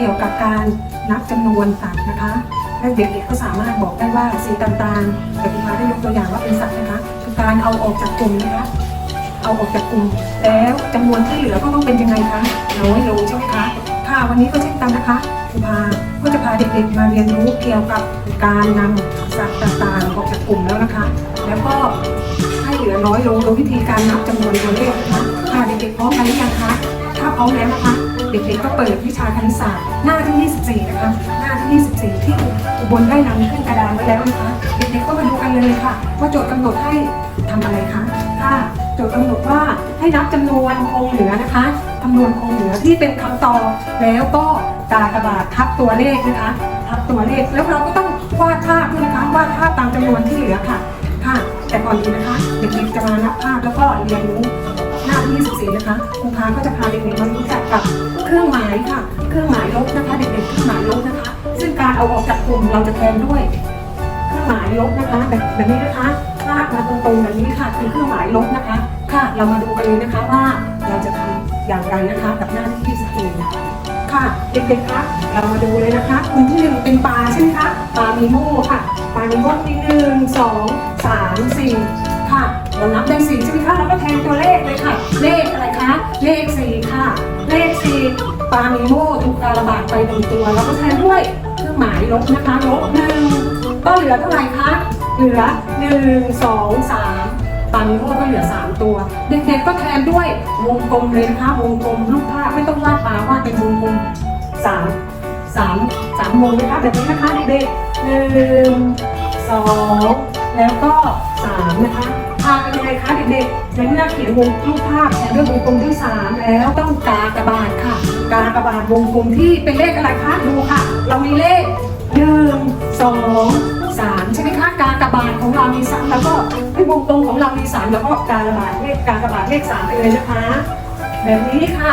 กี่ยวกับการนับจำนวนสัตว์นะคะและเด็กๆก็สามารถบอกได้ว่าสีต่างๆแต่คุณพาได้ยกตัวอย่างว่าเป็นสัตว์นะคะคือการเอาออกจากกลุ่มนะคะเอาออกจากกลุ่ม แล้วจำนวนที่เหลือก็ต้องเป็นยังไงคะน้อยลงใช่ไหมคะค่ะวันนี้ก็เช่นกันนะคะครูพาก็จะพาเด็กๆมาเรียนรู้เกี่ยวกับการนำสัตว์ต่างๆออกจากกลุ่มแล้วนะคะ แล้วก็ให้เหลือน้อยลงโดยวิธีการนับจำนวนตัวเลขนะคะค่ะเด็กๆพร้อมกันหรือยังคะถ้าพร้อมแล้วนะคะ ด็กๆก็เปิดวิชาคณิตศาสตร์หน้าที่ 24 นะคะ หน้าที่ 24 ที่อุบลได้นำขึ้นกระดานไว้แล้วนะคะเด็กๆก็มาดูกันเลยค่ะ ว่าโจทย์กำหนดให้ทำอะไรคะค่ะโจทย์กำหนดว่าให้นับจำนวนคงเหลือนะคะจำนวนคงเหลือที่เป็นคำตอบแล้วก็กากบาททับตัวเลขนะคะทับตัวเลขแล้วเราก็ต้องวาดภาพด้วยนะคะวาดภาพตามจำนวนที่เหลือค่ะค่ะแต่ก่อนอื่นนะคะเด็กๆจะมานับภาพแล้วก็เรียนรู้ หน้าที่24นะคะครูพาก็จะพาเด็กๆมารู้จักกับเครื่องหมายค่ะ เครื่องหมายลบนะคะเด็กๆเครื่องหมายลบนะคะ ซึ่งการเอาออกจากกลุ่มเราจะแทนด้วย เครื่องหมายลบนะคะแบบแบบนี้นะคะลากมาตรงๆแบบนี้ค่ะคือเครื่องหมายลบนะคะ ค่ะเรามาดูกันเลยนะคะว่าเราจะทำอย่างไรนะคะกับหน้าที่24นะคะค่ะเด็กๆคะเรามาดูเลยนะคะกลุ่มที่หนึ่งเป็นปลาใช่ไหมคะปลามีโม่ค่ะปลามีโม่มีหนึ่งสองสามสี่ค่ะ เรานับได้สี่ใช่ไหมคะเราก็แทนตัวเลขเลยค่ะ เลขอะไรคะ เลขสี่ค่ะ เลขสี่ปลามีโมถูกการระบาดไปหนึ่งตัวเราก็แทนด้วยเครื่องหมายลบนะคะลบหนึ่งก็เหลือเท่าไหร่คะ เหลือหนึ่งสองสามปลามีโมก็เหลือสามตัว เด็กๆก็แทนด้วยวงกลมเลยนะคะวงกลมรูปภาพไม่ต้องวาดปลาวาดเป็นวงกลมสามสามสามวงนะคะแบบนี้นะคะเด็กๆหนึ่ง สองแล้วก็สามนะคะพากันยังไงคะเด็กๆในเมื่อเขียนวงรูปภาพแทนด้วยวงกลมที่สามแล้วต้องกากระบาทค่ะ กากระบาทวงกลมที่เป็นเลขอะไรคะดูค่ะ เรามีเลขหนึ่งสองสามใช่ไหมคะกากระบาทของเรามีสามแล้วก็ไอ้วงกลมของเรามีสามแล้วก็กากบาทเลขกากระบาทเลขสามไปเลยนะคะ แบบนี้ค่ะ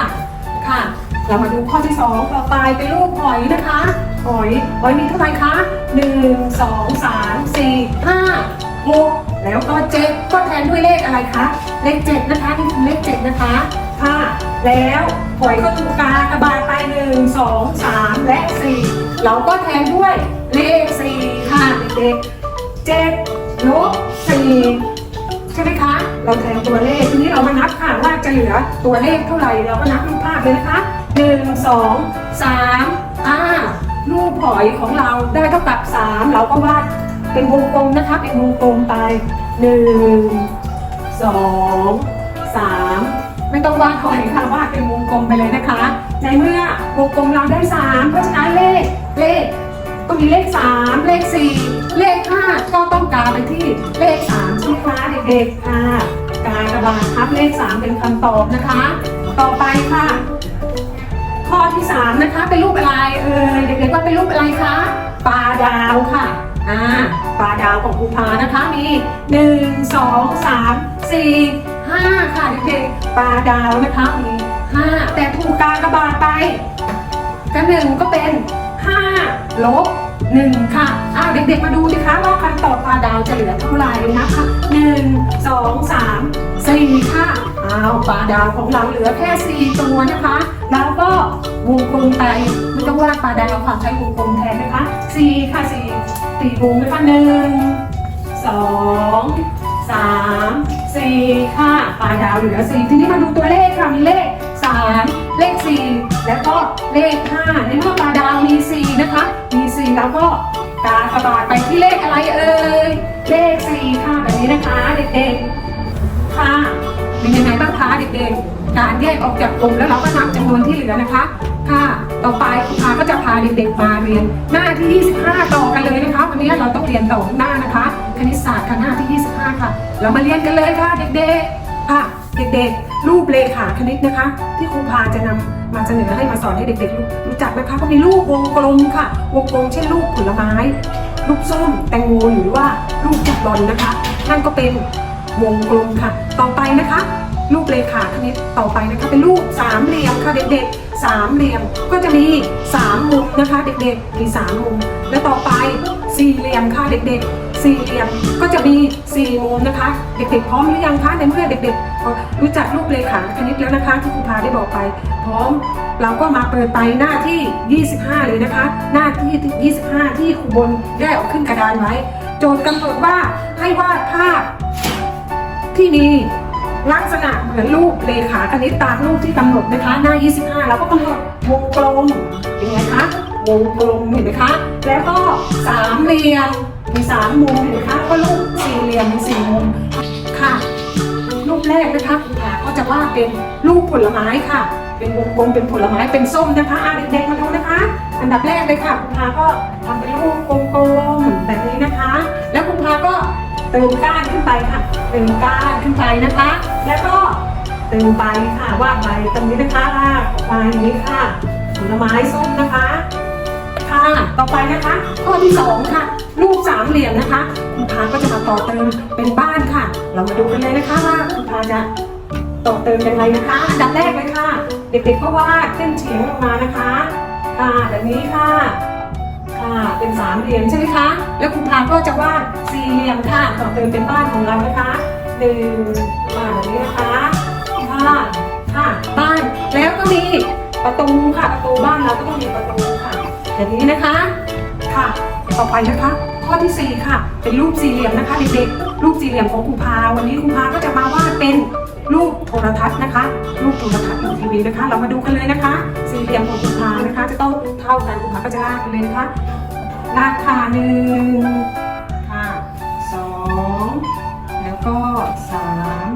ค่ะ เรามาดูข้อที่สองต่อไปเป็นรูปหอยนะคะหอยหอยมีเท่าไหร่คะ หนึ่งสองสามสี่ห้าหกแล้วก็เจ็ดก็แทนด้วยเลขอะไรคะ เลขเจ็ดนะคะนี่คือเลขเจ็ดนะคะค่ะแล้วหอยก็ถูกกากระบาดไปหนึ่งสองสามและสี่เราก็แทนด้วยเลขสี่ค่ะเด็กเจ็ดลบสี่ใช่ไหมคะ เราแทนตัวเลขทีนี้เรามานับค่ะว่าจะเหลือตัวเลขเท่าไหร่เราก็นับรูปภาพเลยนะคะหนึ่งสองสามอ่า หอยของเราได้เท่ากับสามเราก็วาดเป็นวงกลมนะคะเป็นวงกลมไปหนึ่งสองสามไม่ต้องวาดหอยค่ะวาดเป็นวงกลมไปเลยนะคะ ในเมื่อวงกลมเราได้สามเพราะฉะนั้นเลขเลขก็มีเลข3เลข4เลข5ก็ต้องการไปที่เลข3ใช่ไหมคะเด็กๆค่ะการกระบาดทับเลข3เป็นคำตอบนะคะ ต่อไปค่ะ ข้อที่ 3 นะคะ เป็นรูปอะไรเออเด็กๆว่าเป็นรูปอะไรคะปลาดาวค่ะอ่าปลาดาวของภูพานะคะมี1 2 3 4 5ค่ะเด็กๆปลาดาวนะคะมี5แต่ถูกการกระบาดไปก็หนึ่งก็เป็นห้าลบหนึ่งค่ะ อ้าวเด็กๆมาดูสิคะว่าคำตอบปลาดาวจะเหลือเท่าไหร่นะคะหนึ่งสองสามสี่ค่ะ อ้าวปลาดาวของเราเหลือแค่สี่ตัวนะคะแล้ว ก็วงกลมไปไม่ต้องวาดปลาดาวค่ะใช้วงกลมแทนนะคะสี่ค่ะสี่สี่วงนะคะหนึ่งสองสามสี่ค่ะปลาดาวเหลือสี่ทีนี้มาดูตัวเลขค่ะมีเลข3เลข4แล้วก็เลข5ในเมื่อปลาดาวมี4นะคะ มี4แล้วก็กากระบาดไปที่เลขอะไรเอ่ยเลข4ค่ะแบบนี้นะคะเด็กๆค่ะเป็นยังไงบ้างคะเด็กๆ การแยกออกจากกลุ่มแล้วเราก็นับจำนวนที่เหลือนะคะ ค่ะ ต่อไปคุณอาก็จะพาเด็กๆมาเรียน หน้าที่ 25 ต่อกันเลยนะคะ วันนี้เราต้องเรียนต่อหน้านะคะ คณิตศาสตร์ค่ะหน้าที่ 25 ค่ะ เรามาเรียนกันเลยค่ะเด็กๆ ค่ะ เด็กๆ รูปเลขาคณิตนะคะ ที่ครูพาจะนำมาเสนอให้มาสอนให้เด็กๆ รู้จักนะคะก็มีรูปวงกลมค่ะ วงกลมเช่นรูปผลไม้รูปส้มแตงโมหรือว่ารูปจักรบอลนะคะ นั่นก็เป็นวงกลมค่ะ ต่อไปนะคะ รูปเลขาคณิตต่อไปนะคะเป็นรูปสามเหลี่ยมค่ะเด็กๆสามเหลี่ยมก็จะมีสามมุมนะคะ เด็กๆมีสามมุมและต่อไปสี่เหลี่ยมค่ะเด็กๆสี่เหลี่ยมก็จะมีสี่มุมนะคะ เด็กๆพร้อมหรือยังคะในเมื่อเด็กๆรู้จักรูปเลขาคณิตแล้วนะคะที่ครูพาได้บอกไป พร้อมเราก็มาเปิดไปหน้าที่ 25 เลยนะคะ หน้าที่ 25 ที่ครูบนได้เอาขึ้นกระดานไว้ โจทย์กำหนดว่าให้วาดภาพที่มี ลักษณะเหมือนรูปเลขาคณิตตามรูปที่กำหนดนะคะ หน้า 25เราก็กำหนดวงกลมเป็นไงคะวงกลมเห็นไหมคะ แล้วก็สามเหลี่ยมมีสามมุมเห็นไหมคะก็รูปสี่เหลี่ยมมีสี่มุมค่ะ รูปแรกนะคะคุณขาก็จะว่าเป็นรูปผลไม้ค่ะ เป็นวงกลมเป็นผลไม้เป็นส้มนะคะอะเด็กๆมาดูนะคะ อันดับแรกเลยค่ะคุณพาก็ทำเป็นรูปกลม ติมก้านขึ้นไปนะคะ แล้วก็เติมใบค่ะวาดใบตรงนี้นะคะลากออกมาอย่างนี้ค่ะผลไม้ส้มนะคะ ค่ะต่อไปนะคะ ข้อที่สองค่ะ รูปสามเหลี่ยมนะคะคุณพาก็จะมาต่อเติมเป็นบ้านค่ะ เรามาดูกันเลยนะคะว่าคุณพาจะต่อเติมยังไงนะคะอันดับแรกเลยค่ะ เด็กๆก็วาดเส้นเฉียงลงมานะคะ ค่ะแบบนี้ค่ะ เป็นสามเหลี่ยมใช่ไหมคะ แล้วคุณพาก็จะวาดสี่เหลี่ยมค่ะต่อเติมเป็นบ้านของเรานะคะหนึ่งมาแบบนี้นะคะค่ะค่ะบ้านแล้วก็มีประตูค่ะประตูบ้านเราก็ต้องมีประตูค่ะแบบนี้นะคะค่ะต่อไปนะคะข้อที่ 4 ค่ะ เป็นรูปสี่เหลี่ยมนะคะเด็กๆรูปสี่เหลี่ยมของครูพา วันนี้ครูพาก็จะมาวาดเป็นรูปโทรทัศน์นะคะ รูปโทรทัศน์หรือทีวีนะคะ เรามาดูกันเลยนะคะ สี่เหลี่ยมของครูพานะคะ จะต้องเท่ากันครูพาก็จะลากไปเลยนะคะ ลาค่ะหนึ่งค่ะสองแล้วก็สาม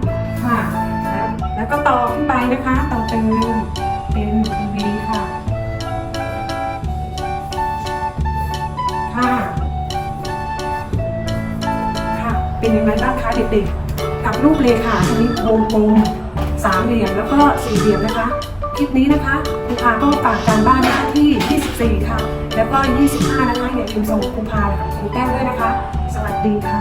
ค่ะแล้วแล้วก็ต่อขึ้นไปนะคะต่อเติมเป็นทีวีค่ะ ค่ะค่ะเป็นยังไงบ้างคะเด็กๆกับรูปเลขาชนิดวงกลมสามเหลี่ยมแล้วก็สี่เหลี่ยมนะคะ ลิปนี้นะคะคุณพาก็ฝากการบ้านนะคะที่ 24 ค่ะ แล้วก็ 25 นะคะอย่าลืมส่งคุณพาคุณแก้มด้วยนะคะ สวัสดีค่ะ